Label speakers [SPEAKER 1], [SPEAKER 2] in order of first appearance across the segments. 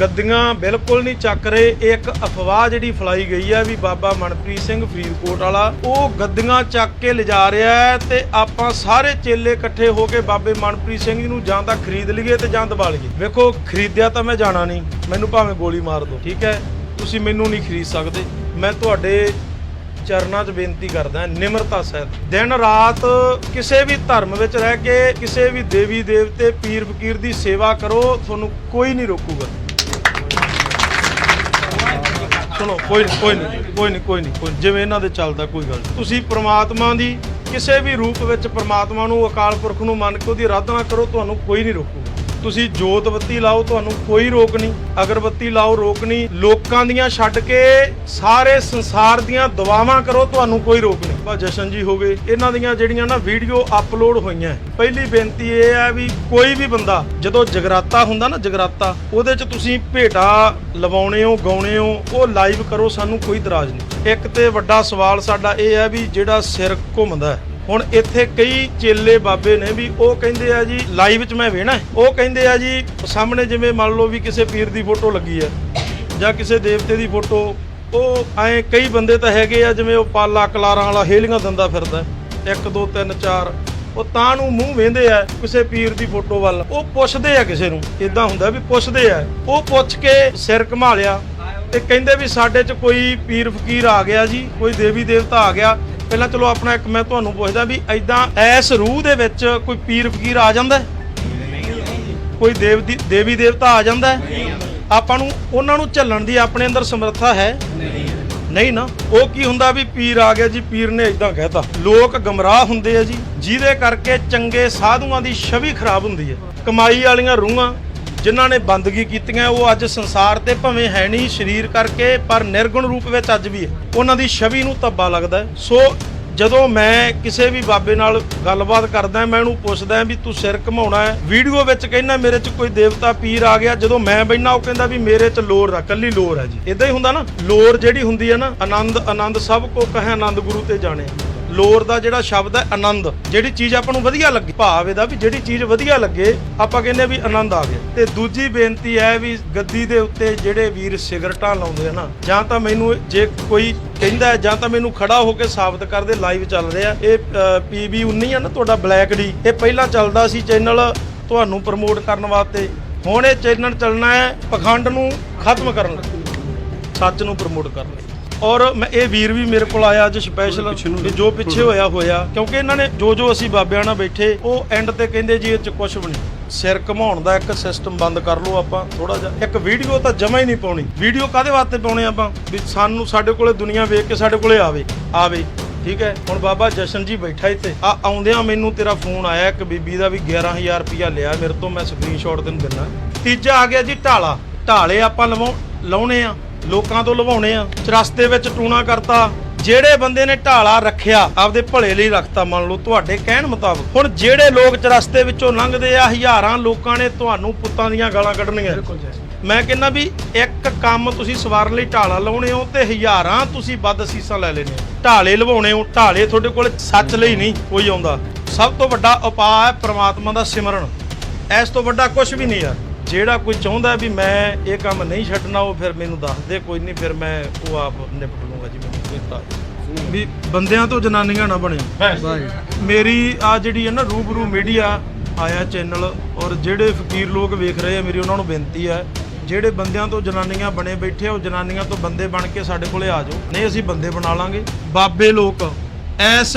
[SPEAKER 1] ਗੱਦੀਆਂ ਬਿਲਕੁਲ ਨਹੀਂ ਚੱਕ ਰਹੇ। ਇਹ ਇੱਕ ਅਫਵਾਹ ਜਿਹੜੀ ਫਲਾਈ ਗਈ ਹੈ ਵੀ ਬਾਬਾ ਮਨਪ੍ਰੀਤ ਸਿੰਘ ਫਰੀਦਕੋਟ ਵਾਲਾ, ਉਹ ਗੱਦੀਆਂ ਚੱਕ ਕੇ ਲਿਜਾ ਰਿਹਾ ਹੈ ਤੇ ਆਪਾਂ ਸਾਰੇ ਚੇਲੇ ਇਕੱਠੇ ਹੋ ਕੇ ਬਾਬੇ ਮਨਪ੍ਰੀਤ ਸਿੰਘ ਜੀ ਨੂੰ ਜਾਂ ਤਾਂ ਖਰੀਦ ਲਈਏ ਤੇ ਜਾਂ ਦਬਾ ਲਈਏ। ਵੇਖੋ, ਖਰੀਦਿਆ ਤਾਂ ਮੈਂ ਜਾਣਾ ਨਹੀਂ। ਮੈਨੂੰ ਭਾਵੇਂ ਗੋਲੀ ਮਾਰ ਦਿਓ, ਠੀਕ ਹੈ? ਤੁਸੀਂ ਮੈਨੂੰ ਨਹੀਂ ਖਰੀਦ ਸਕਦੇ। ਮੈਂ ਤੁਹਾਡੇ ਚਰਨਾਂ 'ਚ ਬੇਨਤੀ ਕਰਦਾ, ਨਿਮਰਤਾ ਸਹਿਤ। ਦਿਨ ਰਾਤ ਕਿਸੇ ਵੀ ਧਰਮ ਵਿੱਚ ਰਹਿ ਕੇ ਕਿਸੇ ਵੀ ਦੇਵੀ ਦੇਵਤੇ ਪੀਰ ਫਕੀਰ ਦੀ ਸੇਵਾ ਕਰੋ, ਤੁਹਾਨੂੰ ਕੋਈ ਨਹੀਂ ਰੋਕੂਗਾ। ਸੁਣੋ ਕੋਈ ਨਹੀਂ ਕੋਈ ਨਹੀਂ ਕੋਈ ਨਹੀਂ ਕੋਈ ਨਹੀਂ ਕੋਈ ਨਹੀਂ, ਜਿਵੇਂ ਇਹਨਾਂ ਦੇ ਚੱਲਦਾ ਕੋਈ ਗੱਲ ਨਹੀਂ। ਤੁਸੀਂ ਪ੍ਰਮਾਤਮਾ ਦੀ ਕਿਸੇ ਵੀ ਰੂਪ ਵਿੱਚ ਪ੍ਰਮਾਤਮਾ ਨੂੰ ਅਕਾਲ ਪੁਰਖ ਨੂੰ ਮੰਨ ਕੇ ਉਹਦੀ ਆਰਾਧਨਾ ਕਰੋ ਤੁਹਾਨੂੰ ਕੋਈ ਨਹੀਂ ਰੋਕੂਗਾ ਤੁਸੀਂ ਜੋਤ ਬੱਤੀ ਲਾਓ, ਤੁਹਾਨੂੰ ਕੋਈ ਰੋਕ ਨਹੀਂ। ਅਗਰਬੱਤੀ ਲਾਓ, ਰੋਕ ਨਹੀਂ। ਲੋਕਾਂ ਦੀਆਂ ਛੱਡ ਕੇ ਸਾਰੇ ਸੰਸਾਰ ਦੀਆਂ ਦੁਆਵਾਂ ਕਰੋ, ਤੁਹਾਨੂੰ ਕੋਈ ਰੋਕ ਨਹੀਂ। ਬਾ ਜਸ਼ਨ ਜੀ ਹੋ ਗਏ। ਇਹਨਾਂ ਦੀਆਂ ਜਿਹੜੀਆਂ ਨਾ ਵੀਡੀਓ ਅਪਲੋਡ ਹੋਈਆਂ ਪਹਿਲੀ ਬੇਨਤੀ ਇਹ ਹੈ ਵੀ ਕੋਈ ਵੀ ਬੰਦਾ ਜਦੋਂ ਜਗਰਾਤਾ ਹੁੰਦਾ ਨਾ ਜਗਰਾਤਾ, ਉਹਦੇ 'ਚ ਤੁਸੀਂ ਭੇਟਾ ਲਵਾਉਣੇ ਹੋ, ਗਾਉਣੇ ਹੋ, ਉਹ ਲਾਈਵ ਕਰੋ, ਸਾਨੂੰ ਕੋਈ ਇਤਰਾਜ਼ ਨਹੀਂ। ਇੱਕ ਤੇ ਵੱਡਾ ਸਵਾਲ ਸਾਡਾ ਇਹ ਹੈ ਵੀ ਜਿਹੜਾ ਸਿਰ ਘੁੰਮਦਾ ਹੈ ਹੁਣ ਇੱਥੇ ਕਈ ਚੇਲੇ ਬਾਬੇ ਨੇ ਵੀ ਉਹ ਕਹਿੰਦੇ ਆ ਜੀ ਲਾਈਵ 'ਚ ਮੈਂ ਵੇਣਾ ਉਹ ਕਹਿੰਦੇ ਆ ਜੀ, ਸਾਹਮਣੇ ਜਿਵੇਂ ਮੰਨ ਲਓ ਵੀ ਕਿਸੇ ਪੀਰ ਦੀ ਫੋਟੋ ਲੱਗੀ ਆ ਜਾਂ ਕਿਸੇ ਦੇਵਤੇ ਦੀ ਫੋਟੋ, ਉਹ ਐ ਕਈ ਬੰਦੇ ਤਾਂ ਹੈਗੇ ਆ ਜਿਵੇਂ ਉਹ ਪਾਲਾ ਕਲਾਰਾਂ ਵਾਲਾ ਹੇਲੀਆਂ ਦਿੰਦਾ ਫਿਰਦਾ 1 2 3 4 ਉਹ ਤਾਂ ਨੂੰ ਮੂੰਹ ਵੇਂਦੇ ਆ ਕਿਸੇ ਪੀਰ ਦੀ ਫੋਟੋ ਵੱਲ। ਉਹ ਪੁੱਛਦੇ ਆ ਕਿਸੇ ਨੂੰ ਇਦਾਂ ਹੁੰਦਾ ਵੀ ਪੁੱਛਦੇ ਆ। ਉਹ ਪੁੱਛ ਕੇ ਸਿਰ ਘੁਮਾ ਲਿਆ ਤੇ ਕਹਿੰਦੇ ਵੀ ਸਾਡੇ 'ਚ ਕੋਈ ਪੀਰ ਫਕੀਰ ਆ ਗਿਆ ਜੀ, ਕੋਈ ਦੇਵੀ ਦੇਵਤਾ ਆ ਗਿਆ ਪਹਿਲਾਂ ਚਲੋ ਆਪਣਾ ਇੱਕ ਮੈਂ ਤੁਹਾਨੂੰ ਪੁੱਛਦਾ ਵੀ ਐਦਾਂ ਐਸ ਰੂਹ ਦੇ ਵਿੱਚ ਕੋਈ ਪੀਰ ਫਕੀਰ ਆ ਜਾਂਦਾ ਕੋਈ ਦੇਵ ਦੀ ਦੇਵੀ ਦੇਵਤਾ ਆ ਜਾਂਦਾ ਆਪਾਂ ਨੂੰ ਉਹਨਾਂ ਨੂੰ ਝੱਲਣ ਦੀ ਆਪਣੇ ਅੰਦਰ ਸਮਰੱਥਾ ਹੈ? ਨਹੀਂ ਨਾ। ਉਹ ਕੀ ਹੁੰਦਾ ਵੀ ਪੀਰ ਆ ਗਿਆ ਜੀ, ਪੀਰ ਨੇ ਇਦਾਂ ਕਹਿਤਾ। ਲੋਕ ਗਮਰਾਹ ਹੁੰਦੇ ਆ ਜੀ, ਜਿਹਦੇ ਕਰਕੇ ਚੰਗੇ ਸਾਧੂਆਂ ਦੀ ਛਵੀ ਖਰਾਬ ਹੁੰਦੀ ਹੈ। ਕਮਾਈ ਵਾਲੀਆਂ ਰੂਹਾਂ ਜਿਨ੍ਹਾਂ ਨੇ ਬੰਦਗੀ ਕੀਤੀਆਂ, ਉਹ ਅੱਜ ਸੰਸਾਰ ਤੇ ਭਵੇਂ ਹੈ ਨਹੀਂ, ਸਰੀਰ ਕਰਕੇ, ਪਰ ਨਿਰਗੁਣ ਰੂਪ ਵਿੱਚ ਅੱਜ ਵੀ ਹੈ। ਉਹਨਾਂ ਦੀ ਛਵੀ ਨੂੰ ਧੱਬਾ ਲੱਗਦਾ ਸੋ ਜਦੋਂ ਮੈਂ ਕਿਸੇ ਵੀ ਬਾਬੇ ਨਾਲ ਗੱਲਬਾਤ ਕਰਦਾ, ਮੈਂ ਉਹਨੂੰ ਪੁੱਛਦਾ ਵੀ ਤੂੰ ਸਿਰ ਘਮਾਉਣਾ ਹੈ। ਵੀਡੀਓ ਵਿੱਚ ਕਹਿੰਦਾ, ਮੇਰੇ 'ਚ ਕੋਈ ਦੇਵਤਾ ਪੀਰ ਆ ਗਿਆ। ਜਦੋਂ ਮੈਂ ਬੈਠਾ ਉਹ ਕਹਿੰਦਾ ਵੀ ਮੇਰੇ 'ਚ ਲੋਰ ਆ, ਕੱਲੀ ਲੋਰ ਹੈ ਜੀ। ਇਦਾਂ ਹੀ ਹੁੰਦਾ ਨਾ, ਲੋਰ ਜਿਹੜੀ ਹੁੰਦੀ ਹੈ ਨਾ, ਆਨੰਦ ਆਨੰਦ ਸਭ ਕੋ ਕਹੇ, ਆਨੰਦ ਗੁਰੂ ਤੇ ਜਾਣੇ। ਲੋਰ ਦਾ ਜਿਹੜਾ ਸ਼ਬਦ ਹੈ ਆਨੰਦ, ਜਿਹੜੀ ਚੀਜ਼ ਆਪਾਂ ਨੂੰ ਵਧੀਆ ਲੱਗੇ, ਭਾਵ ਇਹਦਾ ਵੀ ਜਿਹੜੀ ਚੀਜ਼ ਵਧੀਆ ਲੱਗੇ, ਆਪਾਂ ਕਹਿੰਦੇ ਵੀ ਆਨੰਦ ਆ ਗਿਆ। ਤੇ ਦੂਜੀ ਬੇਨਤੀ ਹੈ ਵੀ ਗੱਦੀ ਦੇ ਉੱਤੇ ਜਿਹੜੇ ਵੀਰ ਸਿਗਰਟਾਂ ਲਾਉਂਦੇ ਆ ਨਾ, ਜਾਂ ਤਾਂ ਮੈਨੂੰ ਜੇ ਕੋਈ ਕਹਿੰਦਾ ਹੈ, ਜਾਂ ਤਾਂ ਮੈਨੂੰ ਖੜਾ ਹੋ ਕੇ ਸਾਬਤ ਕਰਦੇ ਲਾਈਵ ਚੱਲ ਰਿਹਾ। ਇਹ ਪੀਬੀ 19 ਆ ਨਾ ਤੁਹਾਡਾ ਬਲੈਕ ਡੀ, ਇਹ ਪਹਿਲਾਂ ਚੱਲਦਾ ਸੀ ਚੈਨਲ ਤੁਹਾਨੂੰ ਪ੍ਰਮੋਟ ਕਰਨ ਵਾਸਤੇ। ਹੁਣ ਇਹ ਚੈਨਲ ਚੱਲਣਾ ਹੈ ਪਖੰਡ ਨੂੰ ਖਤਮ ਕਰਨ ਲਈ, ਸੱਚ ਨੂੰ ਪ੍ਰਮੋਟ ਕਰਨ ਲਈ। ਔਰ ਮੈਂ ਇਹ ਵੀਰ ਵੀ ਮੇਰੇ ਕੋਲ ਆਇਆ ਅੱਜ ਸਪੈਸ਼ਲ ਵੀ ਜੋ ਪਿੱਛੇ ਹੋਇਆ ਹੋਇਆ ਕਿਉਂਕਿ ਇਹਨਾਂ ਨੇ ਜੋ ਜੋ ਅਸੀਂ ਬਾਬਿਆਂ ਨਾਲ ਬੈਠੇ ਉਹ ਐਂਡ ਤੇ ਕਹਿੰਦੇ ਜੀ ਇਹ ਚ ਕੁਝ ਵੀ ਨਹੀਂ। ਸਿਰ ਘਮਾਉਣ ਦਾ ਇੱਕ ਸਿਸਟਮ ਬੰਦ ਕਰ ਲਓ ਆਪਾਂ ਥੋੜਾ ਜਿਹਾ। ਇੱਕ ਵੀਡੀਓ ਤਾਂ ਜਮਾ ਹੀ ਨਹੀਂ ਪਾਉਣੀ। ਵੀਡੀਓ ਕਾਦੇ ਵਾਸਤੇ ਪਾਉਣੇ ਆਪਾਂ? ਵੀ ਸਾਨੂੰ ਸਾਡੇ ਕੋਲੇ ਦੁਨੀਆ ਵੇਖ ਕੇ ਸਾਡੇ ਕੋਲੇ ਆਵੇ। ਆਵੇ ਠੀਕ ਹੈ? ਹੁਣ ਬਾਬਾ ਜਸ਼ਨ ਜੀ ਬੈਠਾ ਇੱਥੇ। ਆ ਆਉਂਦਿਆਂ ਮੈਨੂੰ ਤੇਰਾ ਫੋਨ ਆਇਆ ਇੱਕ ਬੀਬੀ ਦਾ ਵੀ 11000 ਰੁਪਇਆ ਲਿਆ ਮੇਰੇ ਤੋਂ ਮੈਂ ਸਕਰੀਨਸ਼ਾਟ ਤੈਨੂੰ ਦਿੰਦਾ। ਤੀਜਾ ਆ ਗਿਆ ਜੀ ਢਾਲਾ। ਢਾਲੇ ਆਪਾਂ ਲਵਾਉ ਲਾਉਣੇ ਆ। ਲੋਕਾਂ ਤੋਂ ਲਵਾਉਣੇ ਆ। ਚਰਸਤੇ ਵਿੱਚ ਟੂਣਾ ਕਰਤਾ। ਜਿਹੜੇ ਬੰਦੇ ਨੇ ਢਾਲਾ ਰੱਖਿਆ ਆਪਦੇ ਭਲੇ ਲਈ ਰੱਖਤਾ ਮੰਨ ਲਓ ਤੁਹਾਡੇ ਕਹਿਣ ਮੁਤਾਬਕ। ਹੁਣ ਜਿਹੜੇ ਲੋਕ ਚਰਸਤੇ ਵਿੱਚੋਂ ਲੰਘਦੇ ਆ ਹਜ਼ਾਰਾਂ ਲੋਕਾਂ ਨੇ ਤੁਹਾਨੂੰ ਪੁੱਤਾਂ ਦੀਆਂ ਗਾਲਾਂ ਕੱਢਣੀਆਂ। ਮੈਂ ਕਹਿੰਦਾ ਵੀ ਇੱਕ ਕੰਮ ਤੁਸੀਂ ਸਵਾਰਨ ਲਈ ਢਾਲਾ ਲਾਉਣੇ ਹੋ ਤੇ ਹਜ਼ਾਰਾਂ ਤੁਸੀਂ ਵੱਧ ਸੀਸਾਂ ਲੈ ਲੈਣੇ ਢਾਲੇ ਲਵਾਉਣੇ ਹੋ ਢਾਲੇ ਤੁਹਾਡੇ ਕੋਲ ਸੱਚ ਲਈ ਨਹੀਂ ਕੋਈ ਆਉਂਦਾ। ਸਭ ਤੋਂ ਵੱਡਾ ਉਪਾਅ ਹੈ ਪ੍ਰਮਾਤਮਾ ਦਾ ਸਿਮਰਨ। ਇਸ ਤੋਂ ਵੱਡਾ ਕੁਝ ਵੀ ਨਹੀਂ ਯਾਰ। ਜਿਹੜਾ ਕੋਈ ਚਾਹੁੰਦਾ ਵੀ ਮੈਂ ਇਹ ਕੰਮ ਨਹੀਂ ਛੱਡਣਾ ਉਹ ਫਿਰ ਮੈਨੂੰ ਦੱਸ ਦੇ ਕੋਈ ਨਹੀਂ ਫਿਰ ਮੈਂ ਉਹ ਆਪ ਨਿਪਟ ਲੂੰਗਾ ਜੀ ਮੈਨੂੰ ਕੋਈ ਤਾਂ ਵੀ ਬੰਦਿਆਂ ਤੋਂ ਜਨਾਨੀਆਂ ਨਾ ਬਣਿਓ। ਮੇਰੀ ਆ ਜਿਹੜੀ ਹੈ ਨਾ ਰੂਬਰੂ ਮੀਡੀਆ ਆਇਆ ਚੈਨਲ ਔਰ ਜਿਹੜੇ ਫਕੀਰ ਲੋਕ ਵੇਖ ਰਹੇ ਆ ਮੇਰੀ ਉਹਨਾਂ ਨੂੰ ਬੇਨਤੀ ਹੈ ਜਿਹੜੇ ਬੰਦਿਆਂ ਤੋਂ ਜਨਾਨੀਆਂ ਬਣੇ ਬੈਠੇ ਆ, ਉਹ ਜਨਾਨੀਆਂ ਤੋਂ ਬੰਦੇ ਬਣ ਕੇ ਸਾਡੇ ਕੋਲੇ ਆ ਜਾਓ। ਨਹੀਂ ਅਸੀਂ ਬੰਦੇ ਬਣਾ ਲਾਂਗੇ। ਬਾਬੇ ਲੋਕ ਐਸ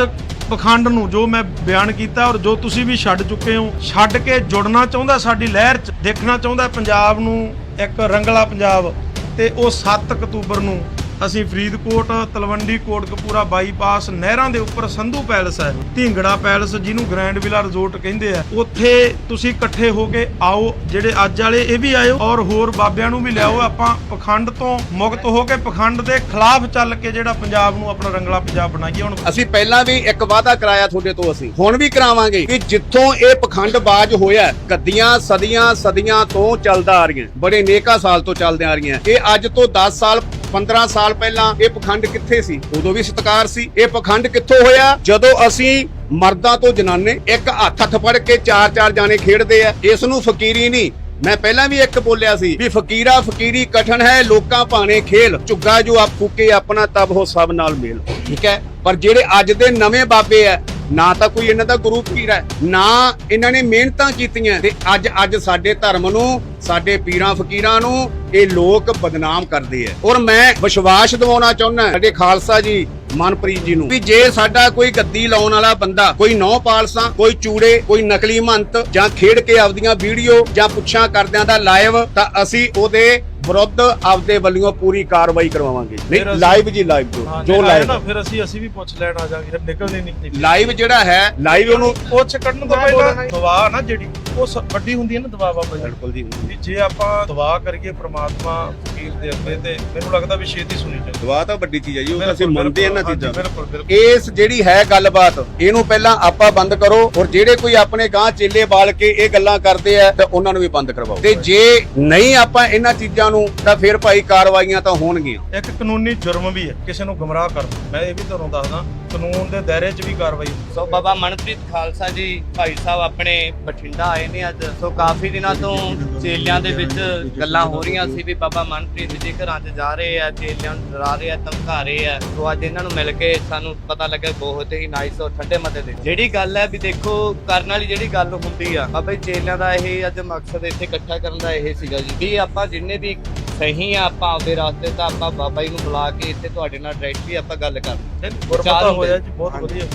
[SPEAKER 1] ਪਖੰਡ ਨੂੰ ਜੋ ਮੈਂ ਬਿਆਨ ਕੀਤਾ ਔਰ ਜੋ ਤੁਸੀਂ ਵੀ ਛੱਡ ਚੁੱਕੇ ਹੋ, ਛੱਡ ਕੇ ਜੁੜਨਾ ਚਾਹੁੰਦਾ ਸਾਡੀ ਲਹਿਰ 'ਚ, ਦੇਖਣਾ ਚਾਹੁੰਦਾ ਪੰਜਾਬ ਨੂੰ, ਇੱਕ ਰੰਗਲਾ ਪੰਜਾਬ ਤੇ ਉਹ 7 ਅਕਤੂਬਰ ਨੂੰ ਅਸੀਂ ਫਰੀਦਕੋਟ, ਤਲਵੰਡੀ, ਕੋਟਕਪੂਰਾ ਬਾਈਪਾਸ ਨਹਿਰਾਂ ਦੇ ਉੱਪਰ ਸੰਧੂ ਪੈਲਸ ਹੈ, ਢਿੰਗੜਾ ਪੈਲਸ ਜਿਹਨੂੰ ਗ੍ਰੈਂਡ ਵਿਲਾ ਰਿਜ਼ੋਰਟ ਕਹਿੰਦੇ ਆ। ਉੱਥੇ ਤੁਸੀਂ ਇਕੱਠੇ ਹੋ ਕੇ ਆਓ, ਜਿਹੜੇ ਅੱਜ ਵਾਲੇ ਇਹ ਵੀ ਆਇਓ ਔਰ ਹੋਰ ਬਾਬਿਆਂ ਨੂੰ ਵੀ ਲਿਆਓ। ਆਪਾਂ ਪਖੰਡ ਤੋਂ ਮੁਕਤ ਹੋ ਕੇ ਪਖੰਡ ਦੇ ਖਿਲਾਫ ਚੱਲ ਕੇ ਜਿਹੜਾ ਪੰਜਾਬ ਨੂੰ ਆਪਣਾ ਰੰਗਲਾ ਪੰਜਾਬ ਬਣਾਈਏ, ਹੁਣ
[SPEAKER 2] ਅਸੀਂ ਪਹਿਲਾਂ ਵੀ ਇੱਕ ਵਾਅਦਾ ਕਰਾਇਆ ਤੁਹਾਡੇ ਤੋਂ ਅਸੀਂ, ਹੁਣ ਵੀ ਕਰਾਵਾਂਗੇ ਕਿ ਜਿੱਥੋਂ ਇਹ ਪਖੰਡਬਾਜ਼ ਹੋਇਆ ਗੱਦੀਆਂ ਸਦੀਆਂ ਸਦੀਆਂ ਤੋਂ ਚੱਲਦਾ ਆ ਰਹੀਆਂ, ਬੜੇ ਨੇਕਾ ਸਾਲ ਤੋਂ ਚੱਲਦੇ ਆ ਰਹੀਆਂ। ਇਹ ਅੱਜ ਤੋਂ 10 ਸਾਲ 15 ਸਾਲ ਪਹਿਲਾਂ ਇਹ ਪਖੰਡ ਕਿੱਥੇ ਸੀ? ਉਦੋਂ ਵੀ ਸਤਕਾਰ ਸੀ। ਇਹ ਪਖੰਡ ਕਿੱਥੋਂ ਹੋਇਆ? ਜਦੋਂ ਅਸੀਂ ਮਰਦਾਂ ਤੋਂ ਜਨਾਨੇ ਇੱਕ ਹੱਥ ਹੱਥ ਫੜ ਕੇ ਚਾਰ ਚਾਰ ਜਾਣੇ ਖੇਡਦੇ ਆ ਇਸ ਨੂੰ ਫਕੀਰੀ ਨਹੀਂ। ਮੈਂ ਪਹਿਲਾਂ ਵੀ ਇੱਕ ਬੋਲਿਆ ਸੀ ਵੀ ਫਕੀਰਾ ਫਕੀਰੀ ਕਠਨ ਹੈ, ਲੋਕਾਂ ਭਾਣੇ ਖੇਲ। ਝੁੱਗਾ ਜੋ ਆਪ ਫੂਕੇ ਆਪਣਾ ਤਬ ਹੋ ਸਭ ਨਾਲ ਮੇਲ। ਠੀਕ ਹੈ? ਪਰ ਜਿਹੜੇ ਅੱਜ ਦੇ ਨਵੇਂ ਬਾਬੇ ਆ ਨਾ ਤਾਂ ਕੋਈ ਇਹਨਾਂ ਦਾ ਗੁਰੂ ਪੀਰ ਨਾ ਇਹਨਾਂ ਨੇ ਮਿਹਨਤਾਂ ਕੀਤੀਆਂ। ਤੇ ਅੱਜ ਅੱਜ ਸਾਡੇ ਧਰਮ ਨੂੰ, ਸਾਡੇ ਪੀਰਾਂ ਫਕੀਰਾਂ ਨੂੰ ਇਹ ਲੋਕ ਬਦਨਾਮ ਕਰਦੇ ਆ। ਔਰ ਮੈਂ ਵਿਸ਼ਵਾਸ ਦਿਵਾਉਣਾ ਚਾਹੁੰਦਾ ਸਾਡੇ ਖਾਲਸਾ ਜੀ, ਮਨਪ੍ਰੀਤ ਜੀ ਨੂੰ, ਵੀ ਜੇ ਸਾਡਾ ਕੋਈ ਗੱਦੀ ਲਾਉਣ ਵਾਲਾ ਬੰਦਾ, ਕੋਈ ਨੌ ਪਾਲਸਾ, ਕੋਈ ਚੂੜੇ, ਕੋਈ ਨਕਲੀ ਮੰਤ ਜਾਂ ਖੇਡ ਕੇ ਆਪਦੀਆਂ ਵੀਡੀਓ ਜਾਂ ਪੁੱਛਾਂ ਕਰਦਿਆਂ ਦਾ ਲਾਈਵ ਤਾਂ ਅਸੀਂ ਉਹਦੇ ਵਿਰੁੱਧ ਆਪਦੇ ਵੱਲੋਂ ਪੂਰੀ ਕਾਰਵਾਈ ਕਰਵਾਵਾਂਗੇ।
[SPEAKER 1] ਫਿਰ
[SPEAKER 2] ਨਹੀਂ
[SPEAKER 1] ਅਸੀਂ-
[SPEAKER 2] ਲਾਈਵ ਜੀ ਲਾਈਵ ਜੋ
[SPEAKER 1] ਹਾਂ,
[SPEAKER 2] ਜੋ
[SPEAKER 1] ਜੇ ਆਏ
[SPEAKER 2] ਲਾਈਵ
[SPEAKER 1] ਨਾ ਫਿਰ ਅਸੀਂ ਅਸੀਂ ਵੀ ਪੁੱਛ ਲੈਣ ਆ ਜਾਾਂਗੇ ਫਿਰ ਨਿਕਲਦੇ ਨਹੀਂ
[SPEAKER 2] ਲਾਈਵ ਜਿਹੜਾ ਹੈ ਲਾਈਵ ਉਹਨੂੰ
[SPEAKER 1] ਪੁੱਛ ਕੱਢਣ ਤੋਂ ਪਹਿਲਾਂ ਦਵਾ ਨਾ ਜਿਹੜੀ ਉਹ ਸ- ਵੱਡੀ ਹੁੰਦੀ ਹੈ ਨਾ ਦਵਾ ਬਾਬਾ ਜੀ।
[SPEAKER 2] ਬਿਲਕੁਲ ਜੀ।
[SPEAKER 1] ਵੀ ਜੇ ਆਪਾਂ ਦਵਾ ਕਰੀਏ ਪ੍ਰਮਾਤਮਾ ਫਕੀਰ ਦੇ ਅੱਗੇ ਤੇ ਮੈਨੂੰ ਲੱਗਦਾ ਵੀ ਛੇਤੀ ਸੁਣੀ ਜਾਂਦੀ
[SPEAKER 2] ਦੁਆ ਤਾਂ ਵੱਡੀ ਚੀਜ਼ ਹੈ ਜੀ ਉਹ ਤਾਂ ਅਸੀਂ ਮੰਨਦੇ ਚੀਜ਼ਾਂ ਨੂੰ।
[SPEAKER 1] ਬਿਲਕੁਲ ਬਿਲਕੁਲ
[SPEAKER 2] ਇਸ ਜਿਹੜੀ ਹੈ ਗੱਲਬਾਤ ਇਹਨੂੰ ਪਹਿਲਾਂ ਆਪਾਂ ਬੰਦ ਕਰੋ ਔਰ ਜਿਹੜੇ ਕੋਈ ਆਪਣੇ ਗਾਂ ਚੇਲੇ ਬਾਲ ਕੇ ਇਹ ਗੱਲਾਂ ਕਰਦੇ ਆ ਤੇ ਉਹਨਾਂ ਨੂੰ ਵੀ ਬੰਦ ਕਰਵਾਓ। ਤੇ ਜੇ ਨਹੀਂ ਆਪਾਂ ਇਹਨਾਂ ਚੀਜ਼ਾਂ ਨੂੰ ਤਾਂ ਫਿਰ ਭਾਈ ਕਾਰਵਾਈਆਂ ਤਾਂ ਹੋਣਗੀਆਂ।
[SPEAKER 1] ਇੱਕ ਕਾਨੂੰਨੀ ਜੁਰਮ ਵੀ ਹੈ ਕਿਸੇ ਨੂੰ ਗੁੰਮਰਾਹ ਕਰਨਾ ਮੈਂ ਇਹ ਵੀ ਤੁਹਾਨੂੰ ਦੱਸਦਾ ਕਾਨੂੰਨ ਦੇ ਦਾਇਰੇ 'ਚ ਵੀ ਕਾਰਵਾਈ
[SPEAKER 3] ਸੋ ਬਾਬਾ ਮਨਪ੍ਰੀਤ ਖਾਲਸਾ ਜੀ ਭਾਈ ਸਾਹਿਬ ਆਪਣੇ ਬਠਿੰਡਾ ਆਏ ਨੇ ਅੱਜ। ਸੋ ਕਾਫੀ ਦਿਨਾਂ ਤੋਂ ਚੇਲਿਆਂ ਦੇ ਵਿੱਚ ਗੱਲਾਂ ਹੋ ਰਹੀਆਂ ਸੀ ਵੀ ਬਾਬਾ ਮਨਪ੍ਰੀਤ ਜੀ ਘਰਾਂ 'ਚ ਜਾ ਰਹੇ ਆ ਚੇਲਿਆਂ ਨੂੰ ਡਰਾ ਰਹੇ ਆ ਧਮਕਾ ਰਹੇ ਆ। ਸੋ ਅੱਜ ਇਹਨਾਂ ਨੂੰ ਮਿਲ ਕੇ ਸਾਨੂੰ ਪਤਾ ਲੱਗਾ ਬਹੁਤ ਹੀ ਨਾਈਸ ਔਰ ਠੰਡੇ ਮਤੇ ਦੇ। ਜਿਹੜੀ ਗੱਲ ਹੈ ਵੀ ਦੇਖੋ ਕਰਨ ਵਾਲੀ ਜਿਹੜੀ ਗੱਲ ਹੁੰਦੀ ਆ ਬਾਬਾ ਜੀ ਚੇਲਿਆਂ ਦਾ ਇਹ ਅੱਜ ਮਕਸਦ ਇੱਥੇ ਇਕੱਠਾ ਕਰਨ ਦਾ ਇਹ ਸੀਗਾ ਜੀ ਵੀ ਆਪਾਂ ਜਿੰਨੇ ਵੀ ਸਹੀ ਆ ਆਪਾਂ ਆਪਦੇ ਰਾਸਤੇ ਤਾਂ ਆਪਾਂ ਬਾਬਾ ਜੀ ਨੂੰ ਬੁਲਾ ਕੇ ਇੱਥੇ ਤੁਹਾਡੇ ਨਾਲ ਡਾਇਰੈਕਟਲੀ ਆਪਾਂ ਗੱਲ ਕਰਨੀ
[SPEAKER 1] ਹੈ ਗੁਰਮਤਾ ਹੋਇਆ। ਜੀ ਬਹੁਤ। ਵਧੀਆ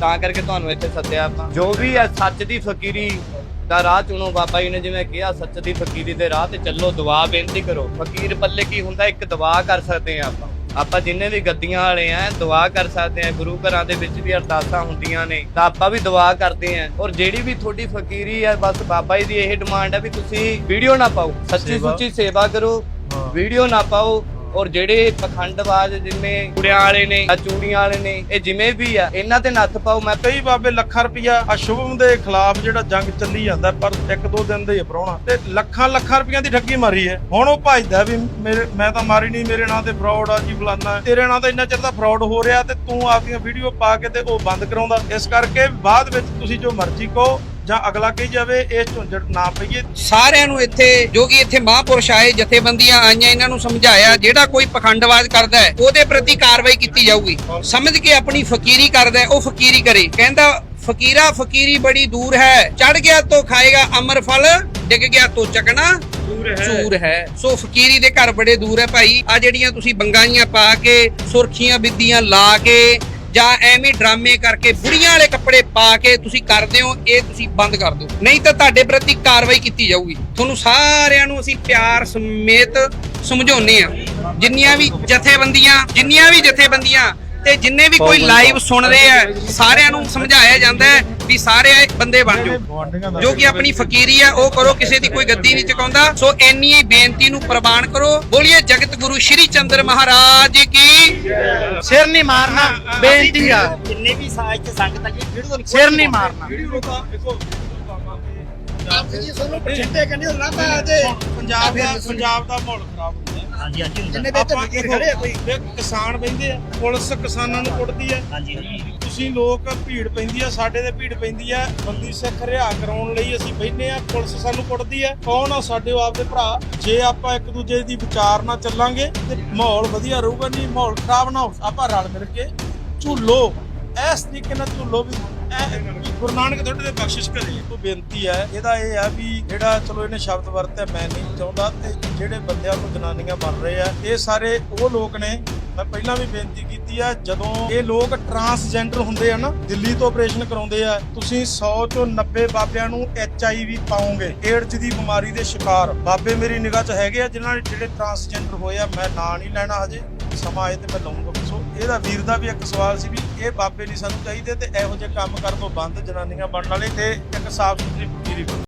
[SPEAKER 3] ਤਾਂ ਕਰਕੇ ਤੁਹਾਨੂੰ ਇੱਥੇ ਸੱਦਿਆ ਆਪਾਂ ਜੋ ਵੀ ਹੈ ਸੱਚ ਦੀ ਫਕੀਰੀ ਦਾ ਰਾਹ ਚੁਣੋ ਬਾਬਾ ਜੀ ਨੇ ਜਿਵੇਂ ਕਿਹਾ ਸੱਚ ਦੀ ਫਕੀਰੀ ਦੇ ਰਾਹ ਤੇ ਚੱਲੋ ਦੁਆ ਬੇਨਤੀ ਕਰੋ ਫਕੀਰ ਪੱਲੇ ਕੀ ਹੁੰਦਾ ਇੱਕ ਦੁਆ ਕਰ ਸਕਦੇ ਆ ਆਪਾਂ ਆਪਾਂ ਜਿੰਨੇ ਵੀ ਗੱਦੀਆਂ ਵਾਲੇ ਆ ਦੁਆ ਕਰ ਸਕਦੇ ਆ ਗੁਰੂ ਘਰਾਂ ਦੇ ਵਿੱਚ ਵੀ ਅਰਦਾਸਾਂ ਹੁੰਦੀਆਂ ਨੇ ਤਾਂ ਆਪਾਂ ਵੀ ਦੁਆ ਕਰਦੇ ਆ ਔਰ ਜਿਹੜੀ ਵੀ ਤੁਹਾਡੀ ਫਕੀਰੀ ਹੈ ਬਸ ਬਾਬਾ ਜੀ ਦੀ ਇਹ ਡਿਮਾਂਡ ਹੈ ਵੀ ਤੁਸੀਂ ਵੀਡੀਓ ਨਾ ਪਾਓ ਸੱਚੀ। ਸੁੱਚੀ ਸੇਵਾ ਕਰੋ। ਵੀਡੀਓ ਨਾ ਪਾਓ ਔਰ ਜਿਹੜੇ ਪਖੰਡਬਾਜ਼ ਜਿੰਨੇ ਕੁੜਿਆਂ ਵਾਲੇ ਨੇ ਆ ਚੂੜੀਆਂ ਵਾਲੇ ਨੇ, ਇਹ ਜਿਵੇਂ ਵੀ ਆ, ਇਹਨਾਂ ਤੇ ਨੱਥ ਪਾਓ। ਮੈਂ
[SPEAKER 1] ਕਈ ਬਾਬੇ ਲੱਖਾਂ ਰੁਪਇਆ ਆ ਦੇ ਖਿਲਾਫ ਜਿਹੜਾ ਜੰਗ ਚੱਲੀ ਜਾਂਦਾ ਪਰ ਇੱਕ ਦੋ ਦਿਨ ਦੇ ਹੀ ਪਰੋਣਾ ਤੇ ਲੱਖਾਂ ਲੱਖਾਂ ਰੁਪਈਆਂ ਦੀ ਠੱਗੀ ਮਾਰੀ ਹੈ। ਹੁਣ ਉਹ ਭਜਦਾ ਵੀ ਮੇਰੇ, ਮੈਂ ਤਾਂ ਮਾਰੀ ਨਹੀਂ, ਮੇਰੇ ਨਾਂ ਤੇ ਫਰਾਡ ਆ ਜੀ ਫਲਾਨਾ। ਤੇਰੇ ਨਾਂ ਤਾਂ ਇੰਨਾ ਚਿਰ ਦਾ ਫਰਾਡ ਹੋ ਰਿਹਾ ਤੇ ਤੂੰ ਆਪਦੀਆਂ ਵੀਡੀਓ ਪਾ ਕੇ ਤੇ ਉਹ ਬੰਦ ਕਰਾਉਂਦਾ। ਇਸ ਕਰਕੇ ਬਾਅਦ ਵਿੱਚ ਤੁਸੀਂ ਜੋ ਮਰਜ਼ੀ ਕਹੋ ਜਾਂ ਅਗਲਾ ਕਹੀ ਜਾਵੇ ਇਹ ਝੁੰਝਟ ਨਾ ਪਈਏ।
[SPEAKER 4] ਸਾਰਿਆਂ ਨੂੰ ਇੱਥੇ ਜੋ ਕਿ ਇੱਥੇ ਮਹਾਂਪੁਰਸ਼ ਆਏ ਜਥੇਬੰਦੀਆਂ ਆਈਆਂ ਇਹਨਾਂ ਨੂੰ ਸਮਝਾਇਆ ਜਿਹੜਾ ਕੋਈ ਪਖੰਡਵਾਦ ਕਰਦਾ ਹੈ ਉਹਦੇ ਪ੍ਰਤੀ ਕਾਰਵਾਈ ਕੀਤੀ ਜਾਊਗੀ। ਸਮਝ ਕੇ ਆਪਣੀ ਫਕੀਰੀ ਕਰਦਾ ਉਹ ਫਕੀਰੀ ਕਰੇ। ਕਹਿੰਦਾ ਫਕੀਰਾ ਫਕੀਰੀ ਬੜੀ ਦੂਰ ਹੈ। ਚੜ ਗਿਆ ਤੋ ਖਾਏਗਾ ਅਮਰ ਫਲ ਡਿੱਗ ਗਿਆ ਤੋ ਚੱਕਣਾ ਚੂਰ ਹੈ। ਸੋ ਫਕੀਰੀ ਦੇ ਘਰ ਬੜੇ ਦੂਰ ਹੈ ਭਾਈ। ਆ ਜਿਹੜੀਆਂ ਤੁਸੀਂ ਬੰਗਾਈਆਂ ਪਾ ਕੇ ਸੁਰਖੀਆਂ ਬਿੱਦੀਆਂ ਲਾ ਕੇ ਜਾਂ ਐਵੇਂ ਡਰਾਮੇ ਕਰਕੇ ਬੁੜੀਆਂ ਵਾਲੇ ਕੱਪੜੇ ਪਾ ਕੇ ਤੁਸੀਂ ਕਰਦੇ ਹੋ, ਇਹ ਤੁਸੀਂ ਬੰਦ ਕਰ ਦਿਓ। ਨਹੀਂ ਤਾਂ ਤੁਹਾਡੇ ਪ੍ਰਤੀ ਕਾਰਵਾਈ ਕੀਤੀ ਜਾਊਗੀ। ਤੁਹਾਨੂੰ ਸਾਰਿਆਂ ਨੂੰ ਅਸੀਂ ਪਿਆਰ ਸਮੇਤ ਸਮਝਾਉਨੇ ਆ ਜਿੰਨੀਆਂ ਵੀ ਜਥੇਬੰਦੀਆਂ, ਜਿੰਨੀਆਂ ਵੀ ਜਥੇਬੰਦੀਆਂ ਤੇ ਜਿੰਨੇ ਵੀ ਕੋਈ ਲਾਈਵ ਸੁਣ ਰਹੇ ਆ ਸਾਰਿਆਂ ਨੂੰ ਸਮਝਾਇਆ ਜਾਂਦਾ ਹੈ ਵੀ ਸਾਰੇ ਬੰਦੇ ਬਣ ਜਾਓ। ਜੋ ਕਿ ਆਪਣੀ ਫਕੀਰੀ ਹੈ ਉਹ ਕਰੋ ਕਿਸੇ ਦੀ ਕੋਈ ਗੱਦੀ ਨਹੀਂ ਚੁਕਾਉਂਦਾ। ਸੋ ਇੰਨੀ ਹੀ ਬੇਨਤੀ ਨੂੰ ਪ੍ਰਵਾਨ ਕਰੋ। ਬੋਲੀਏ ਜਗਤ ਗੁਰੂ ਸ਼੍ਰੀ ਚੰਦਰ ਮਹਾਰਾਜ ਕੀ?
[SPEAKER 5] ਸਿਰ ਨਹੀਂ ਮਾਰਨਾ ਬੇਨਤੀ ਆ।
[SPEAKER 6] ਜਿੰਨੇ ਵੀ ਸਾਜ ਚ ਸੰਗਤ ਆ ਜੀ ਵੀਡੀਓ ਨੂੰ
[SPEAKER 5] ਸਿਰ ਨਹੀਂ ਮਾਰਨਾ।
[SPEAKER 1] ਵੀਡੀਓ ਤਾਂ ਦੇਖੋ।
[SPEAKER 6] ਜੀ ਸਾਨੂੰ ਬਠਿੰਡੇ ਕਹਿੰਦੇ ਲਾਂਬਾ ਤੇ
[SPEAKER 1] ਪੰਜਾਬ ਦਾ ਪੰਜਾਬ ਦਾ ਮਾਹੌਲ ਖਰਾਬ ਹੈ
[SPEAKER 6] ਹਾਂਜੀ ਹਾਂਜੀ ਜਿੰਨੇ ਵੀ ਇੱਥੇ
[SPEAKER 1] ਆਪਾਂ
[SPEAKER 6] ਫਕੀਰ ਖੜੇ ਆ ਕੋਈ?
[SPEAKER 1] ਦੇਖ ਕਿਸਾਨ ਬੈਂਦੇ ਆ ਪੁਲਿਸ ਕਿਸਾਨਾਂ ਨੂੰ ਕੁੱਟਦੀ ਆ।
[SPEAKER 6] ਹਾਂਜੀ ਹਾਂਜੀ।
[SPEAKER 1] ਤੁਸੀਂ ਲੋਕ ਭੀੜ ਪੈਂਦੀ ਆ ਸਾਡੇ ਤੇ ਭੀੜ ਪੈਂਦੀ ਆ। ਬੰਦੀ ਸਿੱਖ ਰਿਹਾ ਕਰਾਉਣ ਲਈ ਅਸੀਂ ਬੈਠੇ ਆ ਪੁਲਿਸ ਸਾਨੂੰ ਕੁੱਟਦੀ ਆ। ਕੌਣ ਆ ਸਾਡੇ ਆਪਦੇ ਭਰਾ? ਜੇ ਆਪਾਂ ਇੱਕ ਦੂਜੇ ਦੀ ਵਿਚਾਰ ਨਾਲ ਚੱਲਾਂਗੇ ਤੇ ਮਾਹੌਲ ਵਧੀਆ ਰਹੂਗਾ ਨਹੀਂ ਮਾਹੌਲ ਖਰਾਬ ਨਾ ਹੋ ਆਪਾਂ ਰਲ ਮਿਲ ਕੇ ਝੂਲੋ। ਇਸ ਤਰੀਕੇ ਨਾਲ ਝੂਲੋ ਵੀ। ਗੁਰੂ ਨਾਨਕ ਤੁਹਾਡੇ ਤੇ ਬਖਸ਼ਿਸ਼ ਕਰੇ। ਉਹ ਬੇਨਤੀ ਹੈ, ਇਹਦਾ ਇਹ ਆ ਵੀ ਜਿਹੜਾ ਚਲੋ ਇਹਨੇ ਸ਼ਬਦ ਵਰਤਿਆ, ਮੈਂ ਨਹੀਂ ਚਾਹੁੰਦਾ ਤੇ ਜਿਹੜੇ ਬੰਦਿਆਂ ਨੂੰ ਜਨਾਨੀਆਂ ਬਣ ਰਹੇ ਆ, ਇਹ ਸਾਰੇ ਉਹ ਲੋਕ ਨੇ। ਮੈਂ ਪਹਿਲਾਂ ਵੀ ਬੇਨਤੀ ਕੀਤੀ ਆ, ਜਦੋਂ ਇਹ ਲੋਕ ਟਰਾਂਸਜੈਂਡਰ ਹੁੰਦੇ ਆ ਨਾ, ਦਿੱਲੀ ਤੋਂ ਆਪਰੇਸ਼ਨ ਕਰਾਉਂਦੇ ਆ, ਤੁਸੀਂ 100 ਚੋਂ 90 ਬਾਬਿਆਂ ਨੂੰ ਐਚ ਆਈ ਵੀ ਪਾਉਂਗੇ ਏਡਜ਼ ਦੀ ਬਿਮਾਰੀ ਦੇ ਸ਼ਿਕਾਰ। ਬਾਬੇ ਮੇਰੀ ਨਿਗਾਹ 'ਚ ਹੈਗੇ ਆ ਜਿਨ੍ਹਾਂ ਨੇ ਜਿਹੜੇ ਟਰਾਂਸਜੈਂਡਰ ਹੋਏ ਆ, ਮੈਂ ਨਾਂ ਨਹੀਂ ਲੈਣਾ ਹਜੇ, ਸਮਾਂ ਆਏ ਤੇ ਮੈਂ ਲਊਂਗਾ ਸੋ ਇਹਦਾ ਵੀਰ ਦਾ ਵੀ ਇੱਕ ਸਵਾਲ ਸੀ ਵੀ ਇਹ ਬਾਬੇ ਨਹੀਂ ਸਾਨੂੰ ਚਾਹੀਦੇ ਤੇ ਇਹੋ ਜਿਹੇ ਕੰਮ ਕਰਨ ਤੋਂ ਬੰਦ ਜਨਾਨੀਆਂ ਬਣਨ ਵਾਲੇ ਤੇ ਇੱਕ ਸਾਫ਼ ਸੁਥਰੀ ਫਕੀਰੀ